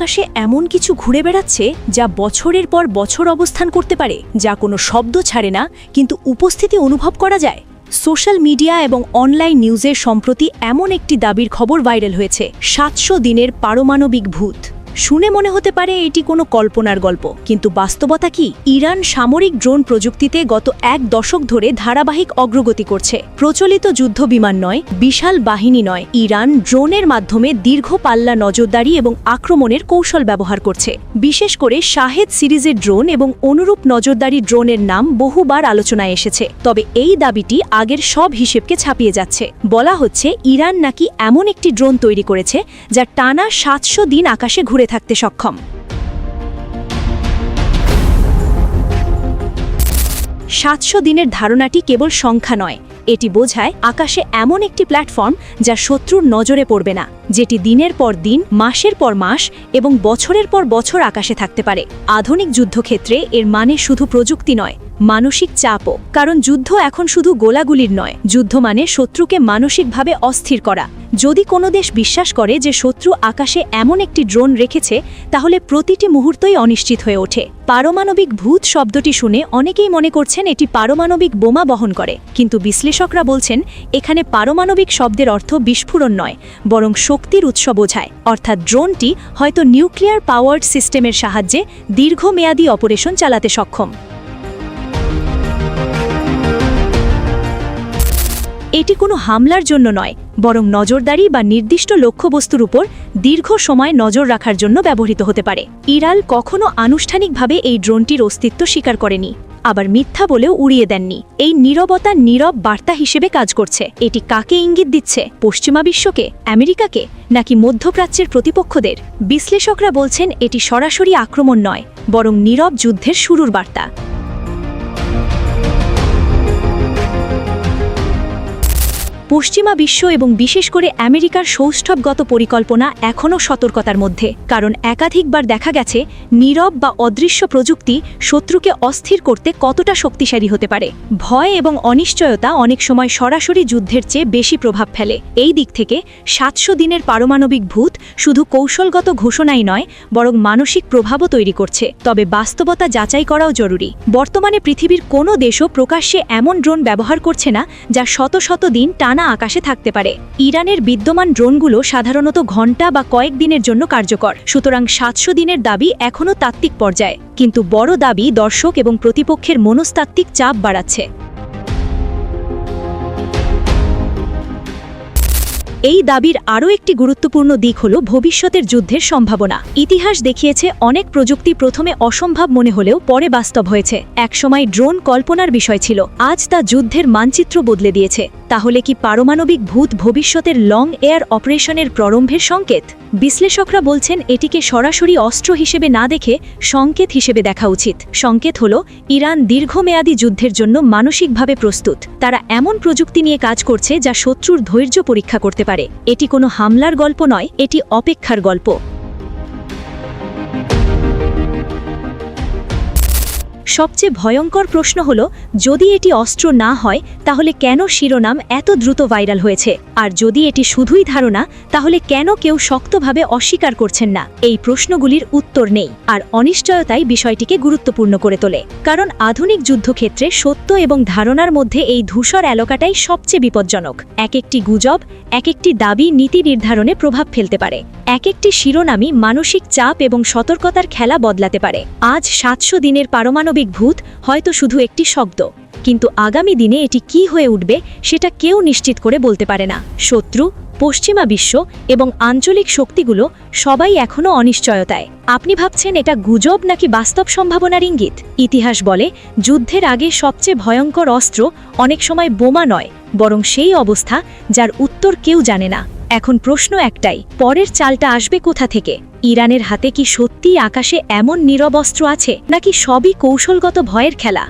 আকাশে এমন কিছু ঘুরে বেড়াচ্ছে যা বছরের পর বছর অবস্থান করতে পারে, যা কোনো শব্দ ছাড়ে না, কিন্তু উপস্থিতি অনুভব করা যায়। সোশ্যাল মিডিয়া এবং অনলাইন নিউজের সম্প্রতি এমন একটি দাবির খবর ভাইরাল হয়েছে, সাতশো দিনের পারমাণবিক ভূত। শুনে মনে হতে পারে এটি কোনো কল্পনার গল্প, কিন্তু বাস্তবতা কি? ইরান সামরিক ড্রোন প্রযুক্তিতে গত এক দশক ধরে ধারাবাহিক অগ্রগতি করছে। প্রচলিত যুদ্ধ বিমান নয়, বিশাল বাহিনী নয়। ইরান ড্রোনের মাধ্যমে দীর্ঘ পাল্লা নজরদারি এবং আক্রমণের কৌশল ব্যবহার করছে। বিশেষ করে শাহেদ সিরিজের ড্রোন এবং অনুরূপ নজরদারি ড্রোনের নাম বহুবার আলোচনায় এসেছে। তবে এই দাবিটি আগের সব হিসেবকে ছাপিয়ে যাচ্ছে। বলা হচ্ছে, ইরান নাকি এমন একটি ড্রোন তৈরি করেছে, যা টানা সাতশো দিন আকাশে ঘুরে থাকতে সক্ষম। সাতশো দিনের ধারণাটি কেবল সংখ্যা নয়, এটি বোঝায় আকাশে এমন একটি প্ল্যাটফর্ম যা শত্রুর নজরে পড়বে না, যেটি দিনের পর দিন, মাসের পর মাস এবং বছরের পর বছর আকাশে থাকতে পারে। আধুনিক যুদ্ধক্ষেত্রে এর মানে শুধু প্রযুক্তি নয় মানসিক চাপও, কারণ যুদ্ধ এখন শুধু গোলাগুলির নয়। যুদ্ধ মানে শত্রুকে মানসিকভাবে অস্থির করা। যদি কোনো দেশ বিশ্বাস করে যে শত্রু আকাশে এমন একটি ড্রোন রেখেছে, তাহলে প্রতিটি মুহূর্তই অনিশ্চিত হয়ে ওঠে। পারমাণবিক ভূত শব্দটি শুনে অনেকেই মনে করছেন এটি পারমাণবিক বোমা বহন করে। কিন্তু বিশ্লেষকরা বলছেন, এখানে পারমাণবিক শব্দের অর্থ বিস্ফোরণ নয়, বরং শক্তির উৎস বোঝায়। অর্থাৎ ড্রোনটি হয়তো নিউক্লিয়ার পাওয়ার্ড সিস্টেমের সাহায্যে দীর্ঘমেয়াদী অপারেশন চালাতে সক্ষম। এটি কোনো হামলার জন্য নয়, বরং নজরদারি বা নির্দিষ্ট লক্ষ্যবস্তুর উপর দীর্ঘ সময় নজর রাখার জন্য ব্যবহৃত হতে পারে। ইরাল কখনো আনুষ্ঠানিকভাবে এই ড্রোনটির অস্তিত্ব স্বীকার করেনি, আবার মিথ্যা বলেও উড়িয়ে দেননি। এই নীরবতা নীরব বার্তা হিসেবে কাজ করছে। এটি কাকে ইঙ্গিত দিচ্ছে, পশ্চিমা বিশ্বকে, আমেরিকাকে, নাকি মধ্যপ্রাচ্যের প্রতিপক্ষদের? বিশ্লেষকরা বলছেন এটি সরাসরি আক্রমণ নয়, বরং নীরব যুদ্ধের শুরুর বার্তা। পশ্চিমা বিশ্ব এবং বিশেষ করে আমেরিকার সৌষ্ঠবগত পরিকল্পনা এখনও সতর্কতার মধ্যে, কারণ একাধিকবার দেখা গেছে নীরব বা অদৃশ্য প্রযুক্তি শত্রুকে অস্থির করতে কতটা শক্তিশালী হতে পারে। ভয় এবং অনিশ্চয়তা অনেক সময় সরাসরি যুদ্ধের চেয়ে বেশি প্রভাব ফেলে। এই দিক থেকে সাতশো দিনের পারমাণবিক ভূত শুধু কৌশলগত ঘোষণাই নয়, বরং মানসিক প্রভাবও তৈরি করছে। তবে বাস্তবতা যাচাই করাও জরুরি। বর্তমানে পৃথিবীর কোনো দেশও প্রকাশ্যে এমন ড্রোন ব্যবহার করছে না, যা শত শত দিন টানা আকাশে থাকতে পারে। ইরানের বিদ্যমান ড্রোনগুলো সাধারণত ঘণ্টা বা কয়েক দিনের জন্য কার্যকর। সুতরাং সাতশো দিনের দাবি এখনও তাত্ত্বিক পর্যায়ে। কিন্তু বড় দাবি দর্শক এবং প্রতিপক্ষের মনস্তাত্ত্বিক চাপ বাড়াচ্ছে। এই দাবির আরও একটি গুরুত্বপূর্ণ দিক হল ভবিষ্যতের যুদ্ধের সম্ভাবনা। ইতিহাস দেখিয়েছে অনেক প্রযুক্তি প্রথমে অসম্ভব মনে হলেও পরে বাস্তব হয়েছে। একসময় ড্রোন কল্পনার বিষয় ছিল। আজ তা যুদ্ধের মানচিত্র বদলে দিয়েছে। তাহলে কি পারমাণবিক ভূত ভবিষ্যতের লং এয়ার অপারেশনের প্রারম্ভের সংকেত? বিশ্লেষকরা বলছেন এটিকে সরাসরি অস্ত্র হিসেবে না দেখে সংকেত হিসেবে দেখা উচিত। সংকেত হল ইরান দীর্ঘমেয়াদী যুদ্ধের জন্য মানসিকভাবে প্রস্তুত। তারা এমন প্রযুক্তি নিয়ে কাজ করছে যা শত্রুর ধৈর্য পরীক্ষা করতে পারে। এটি কোনো হামলার গল্প নয় এটি অপেক্ষার গল্প। সবচেয়ে ভয়ঙ্কর প্রশ্ন হল, যদি এটি অস্ত্র না হয়, তাহলে কেন শিরোনাম এত দ্রুত ভাইরাল হয়েছে? আর যদি এটি শুধুই ধারণা, তাহলে কেন কেউ শক্তভাবে অস্বীকার করছেন না? এই প্রশ্নগুলির উত্তর নেই, আর অনিশ্চয়তাই বিষয়টিকে গুরুত্বপূর্ণ করে তোলে। কারণ আধুনিক যুদ্ধক্ষেত্রে সত্য এবং ধারণার মধ্যে এই ধূসর এলাকাটাই সবচেয়ে বিপজ্জনক। এক একটি গুজব, এক একটি দাবি নীতি নির্ধারণে প্রভাব ফেলতে পারে। এক একটি শিরোনামই মানসিক চাপ এবং সতর্কতার খেলা বদলাতে পারে। আজ সাতশো দিনের পারমাণবিক ভূত হয়তো শুধু একটি শব্দ। কিন্তু আগামী দিনে এটি কি হয়ে উঠবে সেটা কেউ নিশ্চিত করে বলতে পারে না। শত্রু, পশ্চিমা বিশ্ব এবং আঞ্চলিক শক্তিগুলো সবাই এখনও অনিশ্চয়তায়। আপনি ভাবছেন এটা গুজব নাকি বাস্তব সম্ভাবনার ইঙ্গিত? ইতিহাস বলে, যুদ্ধের আগে সবচেয়ে ভয়ঙ্কর অস্ত্র অনেক সময় বোমা নয়, বরং সেই অবস্থা যার উত্তর কেউ জানে না। এখন প্রশ্ন একটাই, পরের চালটা আসবে কোথা থেকে? ইরানের হাতে কি সত্যিই আকাশে এমন নিরবস্ত্র আছে, নাকি সবই কৌশলগত ভয়ের খেলা?